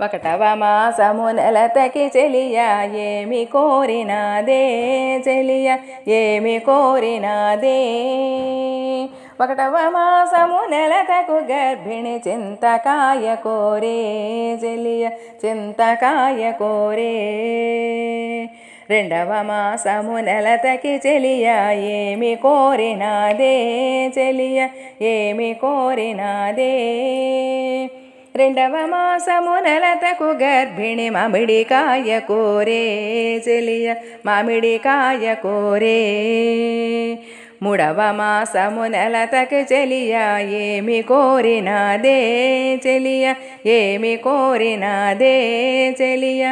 ఒకటవ మాసమునలతకి చెలియ ఏమి కోరినాదే చెలియ ఏమి కోరినాదే. ఒకటవ మాసము నెలతకు గర్భిణి చింతకాయ కోరే చెలియ చింతకాయ కోరే. రెండవ మాసము నెలతకి చెలియ ఏమి కోరినాదే చెలియ ఏమి కోరినాదే. రెండవ మాసము నెలతకు గర్భిణి మామిడికాయ కోరే చెలియ మామిడికాయ కోరే. మూడవ మాసము నెలతకు చెలియ ఏమి కోరినాదే చెలియ ఏమి కోరినాదే చెలియ.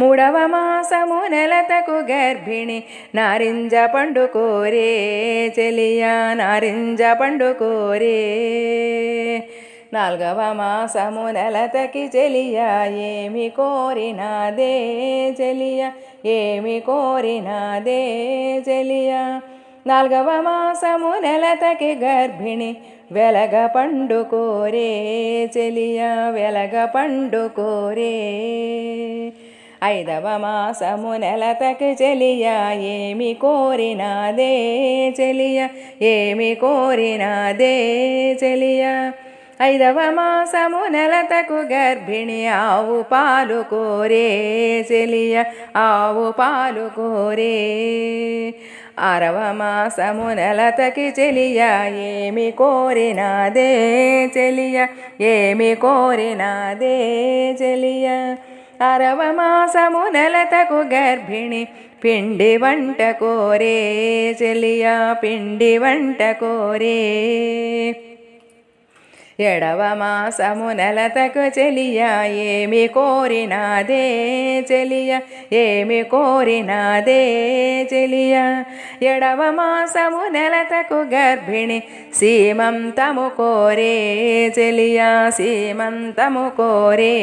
మూడవ మాసము నెలతకు గర్భిణి నారింజ పండు కోరే చెలియ నారింజ పండు కోరే. నాల్గవ మాసము నెలతకి చెలియా ఏమి కోరినాదే చెలియా ఏమి కోరినాదే చెలియా నాల్గవ మాసము నెలతకి గర్భిణి వెలగ పండు కోరే చెలియా వెలగ పండు కోరే. ఐదవ మాసము నెలతకి చెలియా ఏమి కోరినాదే చెలియా ఏమి కోరినాదే చెలియా ఐదవ మాసము నెలతకు గర్భిణి ఆవు పాలు కోరే సెలియ ఆవు పాలు కోరే. ఆరవ మాసము నెలతకి చెలియ ఏమి కోరినాదే చెలియ ఏమి కోరినాదే చెలియ. అరవ మాసము నెలతకు గర్భిణి పిండి వంట కోరే చెలియ పిండి వంట కోరే. ఎడవ మాసము నెలతకు చెలియ ఏమి కోరినాదే చెలియ ఏమి కోరినాదే చెలియ. ఎడవ మాసము నెలతకు గర్భిణి సీమంతము కోరే చెలియ సీమంతము కోరే.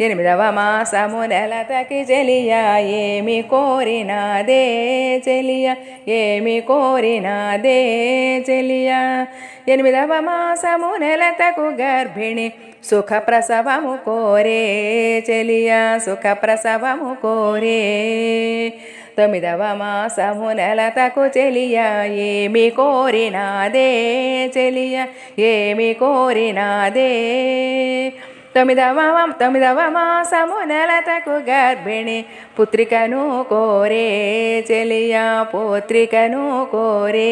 ఎనిమిదవ మాసము నెలతకి చెలియా ఏమి కోరినాదే చెలియా ఏమి కోరినాదే చెలియా ఎనిమిదవ మాసము నెలతకు గర్భిణి సుఖ ప్రసవము కోరే చెలియా సుఖ ప్రసవము కోరే. తొమ్మిదవ మాసము నెలతకు చెలియా ఏమి కోరినాదే చెలియా ఏమి కోరినాదే తొమ్మిదవ తొమ్మిదవ మాసము నెలతకు గర్భిణి పుత్రికను కోరే చెలియా పుత్రికను కోరే.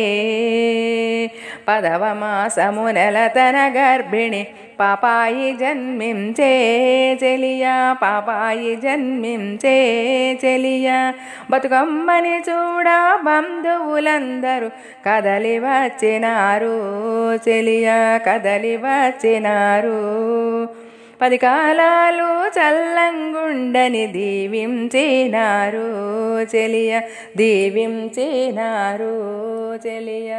పదవ మాసము నెలతన గర్భిణి పాపాయి జన్మించే చెలియా పాపాయి జన్మించే చెలియ బతుకమ్మని చూడ బంధువులందరూ కదలి వచ్చినారు చెలియా కదలి వచ్చినారు. పది కాలాలు చల్లంగుండని దీవించినారు చెలియ దీవించినారు చెలియ.